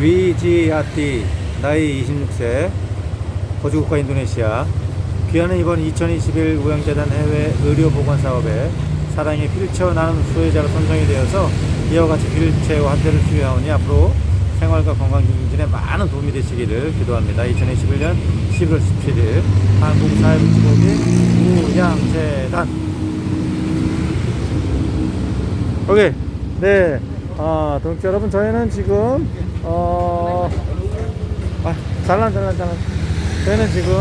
위지아띠 나이 26세 거주국가 인도네시아. 귀하는 이번 2021 우영재단 해외 의료보건사업에 사랑의 휠체어 나눔 수혜자로 선정이 되어서 이와 같이 휠체어 한 대를 수여하오니 앞으로 생활과 건강 증진에 많은 도움이 되시기를 기도합니다. 2021년 11월 17일 한국사회복지법인 우양재단. 오케이. 네. 아, 동지 여러분 저희는 지금 어 아, 잘란 잘란 잘란 저희는 지금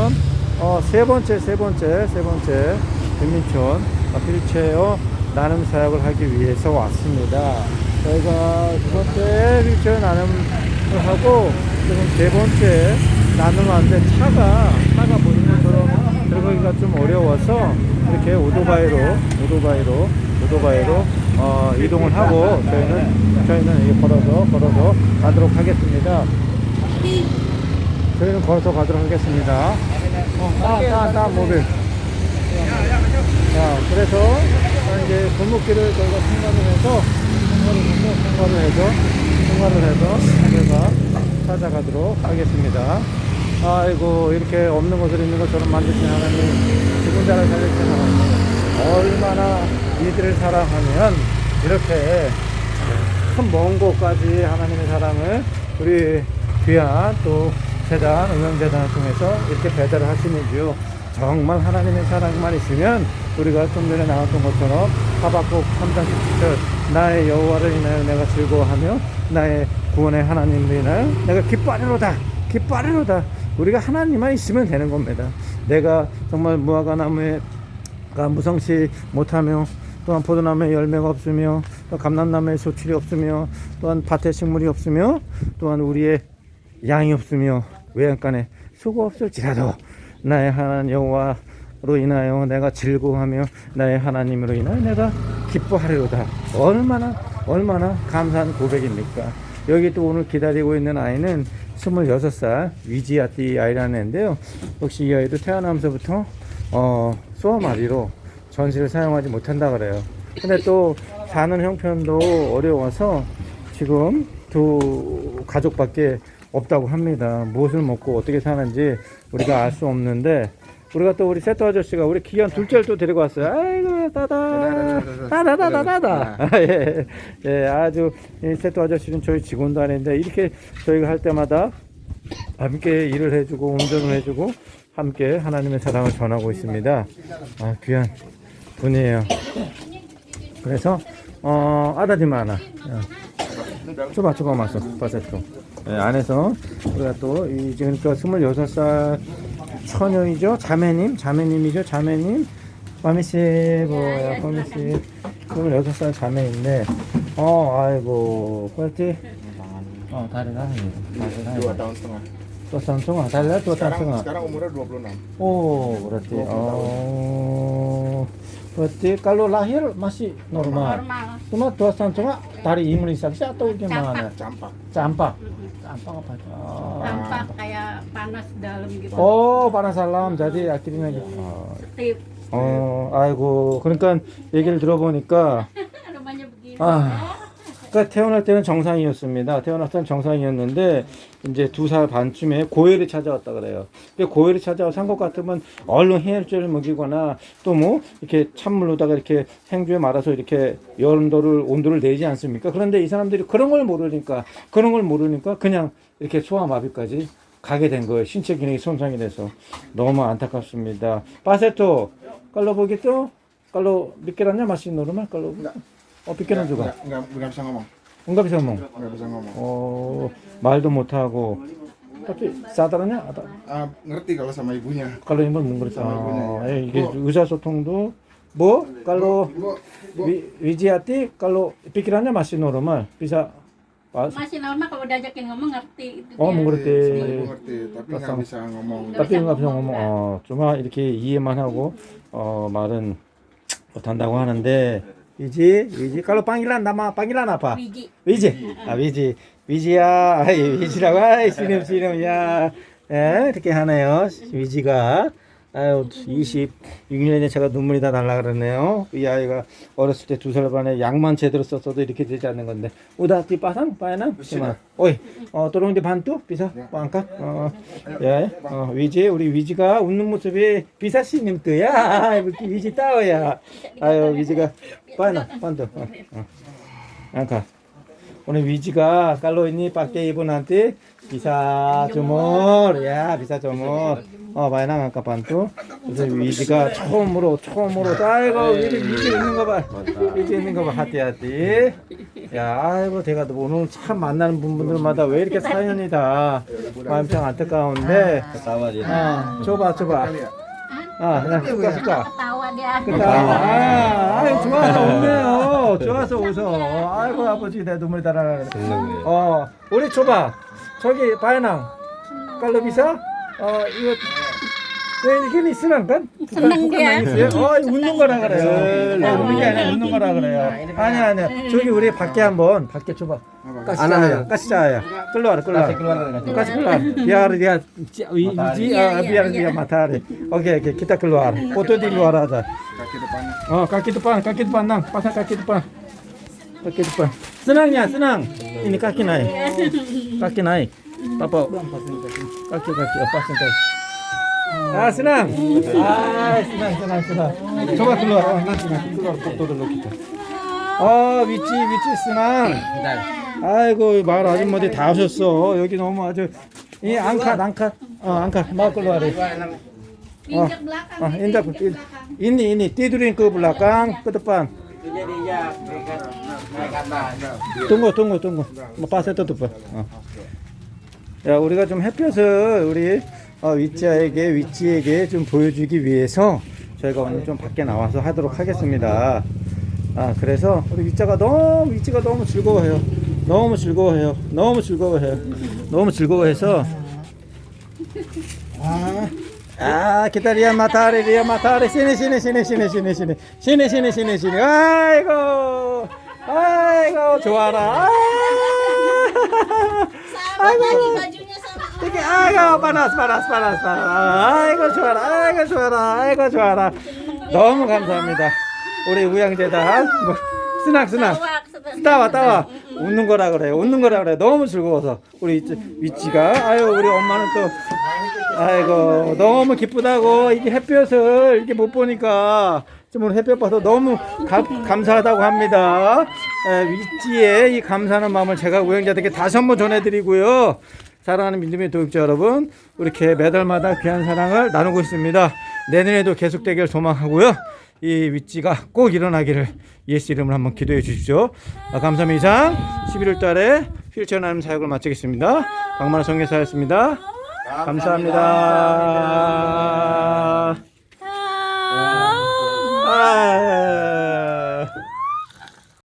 어, 세 번째 세 번째 세 번째 백민촌 휠체어 나눔 사역을 하기 위해서 왔습니다. 저희가 두 번째 휠체어 나눔을 하고 지금 세 번째 나눔하는데 차가 차가 보이는 것처럼 들어가기가 좀 어려워서 이렇게 오토바이로 오토바이로 오토바이로 어, 이동을 하고 저희는 저희는 걸어서 걸어서 가도록 하겠습니다. 저희는 걸어서 가도록 하겠습니다. 어, 따, 따, 따, 모빌. 자, 그래서 이제 골목길을 저희가 통과를 해서, 통과를 해서, 통과를 해서, 저희가 찾아가도록 하겠습니다. 아이고, 이렇게 없는 것을 있는 것처럼 만드신 하나님, 죽은 자를 살리신 하나님, 얼마나 이들을 사랑하면, 이렇게 큰먼 곳까지 하나님의 사랑을 우리 귀한 또 재단, 응용재단을 통해서 이렇게 배달을 하시는지요. 정말 하나님의 사랑만 있으면 우리가 좀 전에 나왔던 것처럼 하박국 3장 17절 나의 여호와를 인하여 내가 즐거워하며 나의 구원의 하나님을 인하여 내가 기뻐하리로다 기뻐하리로다 우리가 하나님만 있으면 되는 겁니다 내가 정말 무화과 나무에 가 무성치 못하며 또한 포도나무에 열매가 없으며 또 감람나무에 소출이 없으며 또한 밭에 식물이 없으며 또한 우리의 양이 없으며 외양간에 수고 없을지라도 나의 하나님 여호와로 인하여 내가 즐거워하며 나의 하나님으로 인하여 내가 기뻐하리로다. 얼마나 얼마나 감사한 고백입니까? 여기 또 오늘 기다리고 있는 아이는 26살 위지아띠 아이라는 애인데요. 역시 이 아이도 태어나면서부터 어, 소아마비로 전시를 사용하지 못한다 그래요. 근데 또 사는 형편도 어려워서 지금 두 가족밖에 없다고 합니다. 무엇을 먹고 어떻게 사는지 우리가 알 수 없는데 우리가 또 우리 세토 아저씨가 우리 귀한 둘째를 또 데리고 왔어요. 아이고 따다 따다다다다다. 예, 예, 아주 이 세토 아저씨는 저희 직원도 아닌데 이렇게 저희가 할 때마다 함께 일을 해주고 운전을 해주고 함께 하나님의 사랑을 전하고 있습니다. 아, 귀한 분이에요. 그래서 어 아다지마나. 줘봐 줘봐 맞어. 바세토 네, 안에서 우리가 또이 지금 그러니까 26살 처녀이죠? 자매님? 자매님이죠? 자매님? 빠미씨 뭐야 빠미씨. 26살 자매인데 어 아이고 뻘티 어 다리가 dua tahun setengah. 또 다리가 또 Sekarang, 삼성아 sekarang umurnya 26. Oh, berarti. Oh. Berarti kalau lahir masih normal. normal Cuma dua tahun cuma dari imunisasi atau gimana? Campak. Campak. Campak apa? Oh. tampak kayak panas dalam gitu Oh, panas alam. Jadi akhirnya gitu. Oh. tip 어, 아이고. 그러니까 얘기를 들어보니까 rumahnya begini 아. 그러니까 태어날 때는 정상이었습니다. 태어날 때는 정상이었는데 이제 두 살 반쯤에 고열이 찾아왔다 그래요. 고열이 찾아와서 한것 같으면 얼른 해열제를 먹이거나 또 뭐 이렇게 찬물로다가 이렇게 생주에 말아서 이렇게 열온도를 온도를 내지 않습니까? 그런데 이 사람들이 그런 걸 모르니까 그런 걸 모르니까 그냥 이렇게 소아마비까지 가게 된 거예요. 신체 기능이 손상이 돼서 너무 안타깝습니다. 바세토 깔로 보겠죠? 깔로 미끼라냐 마시 노르말 깔로 어 juga Enggak, enggak, enggak bisa ngomong. bisa ngomong Enggak bisa ngomong. oh 말도 못하고 tapi sadarnya atau Ah, ngerti kalau sama ibunya. Sama ibunya, oh, ya. eh, 이게. 의사소통도 뭐 kalau Bu, bu, 위, kalau pikirannya masih normal bisa pas masih normal kalau diajakin ngomong ngerti itu Oh, dia. mengerti. sama ibu ngerti, tapi nggak Pasang. bisa ngomong. Nggak tapi bisa nggak bisa ngomong, ngomong kan? 어 cuma 이렇게 이해만 하고 어 말은 못한다고 하는데 위지 위지. kalau panggilan nama panggilan apa biji 위지. 아 위지. 위지야. 아이 위지라고. 아이 씨름 씨름 야. 예, 이렇게 하네요. 위지가 아유 26년에 제가 눈물이 다 날라 그러네요. 이 아이가 어렸을 때 두 살 반에 약만 제대로 썼어도 이렇게 되지 않는 건데. 우다 띠 빠상 빠야나? 무시나. 오이 어 또롱디 반뚜 비사 빵까 어 예. 어 위지 우리 위지가 웃는 모습이 비사 씨님 뜨야. 이렇게 위지 따워야. 아유 위지가 빠야나 반뚜. 어. 어. 오늘 위지가 깔로이니? 밖에 이분한테? 비사 조몰 야 비사 조몰 어 마이나 아까 반도 그래서 위지가 처음으로 처음으로. 아이고 위지 위지 있는 거봐. 위지 있는 거봐. 하띠 하띠. 야 아이고 제가 또 오늘 참 만나는 분들마다 왜 이렇게 사연이 다 마음 참 안타까운데. 아. 줘봐 줘봐. 아 그냥 숟가 숟 dia. 그다 아, 아유 좋아서 웃네요. 좋아서 웃어. 아이고 아버지 내 눈물 달아나. 어 우리 줘봐. 저기 바야낭 깔로비사. 어 이거 왜 이게 있으란 건? Seneng dia. 어 웃는 거라 그래요. 어, 웃는 게 아니라 웃는 거라 그래요. 아니야 아니야. 저기 우리 밖에 한번 밖에 줘봐. 까시자야 까시자야. 끌러 와라 끌러 와라. 까시 끌러 와라. 비아르 비아 이지 아 비아르 비아 마타르. 오케이 오케이 기타 끌러 와라. 포토 딜러 와라 자. Oh, kaki depan, kaki depan, nang, pasang kaki depan. Kaki depan. Senangnya, senang. Ini kaki naik. Kaki naik. Papa. Kaki kaki, 아 스낭 아 스낭 스낭 스낭 저만 들러 난 스낭 그거 꼭도들 놓기다 아 위치 위치 스낭 아이고 마을 아줌마들 다 오셨어. 여기 너무 아주 이 앙카 앙카. 어 앙카. 마을 걸로 와래 어, 인자 ini ini tidurin ke belakang ke depan 우리가 좀 햇볕을 우리 위치에게 위치에게 좀 보여주기 위해서 저희가 오늘 좀 밖에 나와서 하도록 하겠습니다. 아 그래서 우리 위자가 너무 위치가 너무 즐거워해요. 너무 즐거워해요. 너무 즐거워해요. 너무 즐거워해서 아 기다리야 마타리 리야 마타리 시네 시네 시네 시네 시네 시네 시네 시네 시네 시네 아이고 아이고 좋아라 아이고 이게 아이고 panas panas panas 아이고 좋아라 아이고 좋아라 아이고 좋아라. 너무 감사합니다. 우리 우양재단 뭐 스낙 스낙. 따와 따와. 웃는 거라 그래요. 웃는 거라 그래 너무 즐거워서 우리 위치가. 아유 우리 엄마는 또 아이고 너무 기쁘다고. 이게 햇볕을 이렇게 못 보니까. 좀 오늘 햇볕 봐서 너무 가- 감사하다고 합니다. 에, 위치에 이 감사하는 마음을 제가 우영자들께 다시 한번 전해드리고요. 사랑하는 민주민 도육자 여러분, 이렇게 매달마다 귀한 사랑을 나누고 있습니다. 내년에도 계속되길 소망하고요. 이 위치가 꼭 일어나기를 예수 이름으로 한번 기도해 주십시오. 아, 감사합니다. 이상 11월 달에 휠체어 나눔 사역을 마치겠습니다. 박만호 성교사였습니다 감사합니다. 감사합니다. 아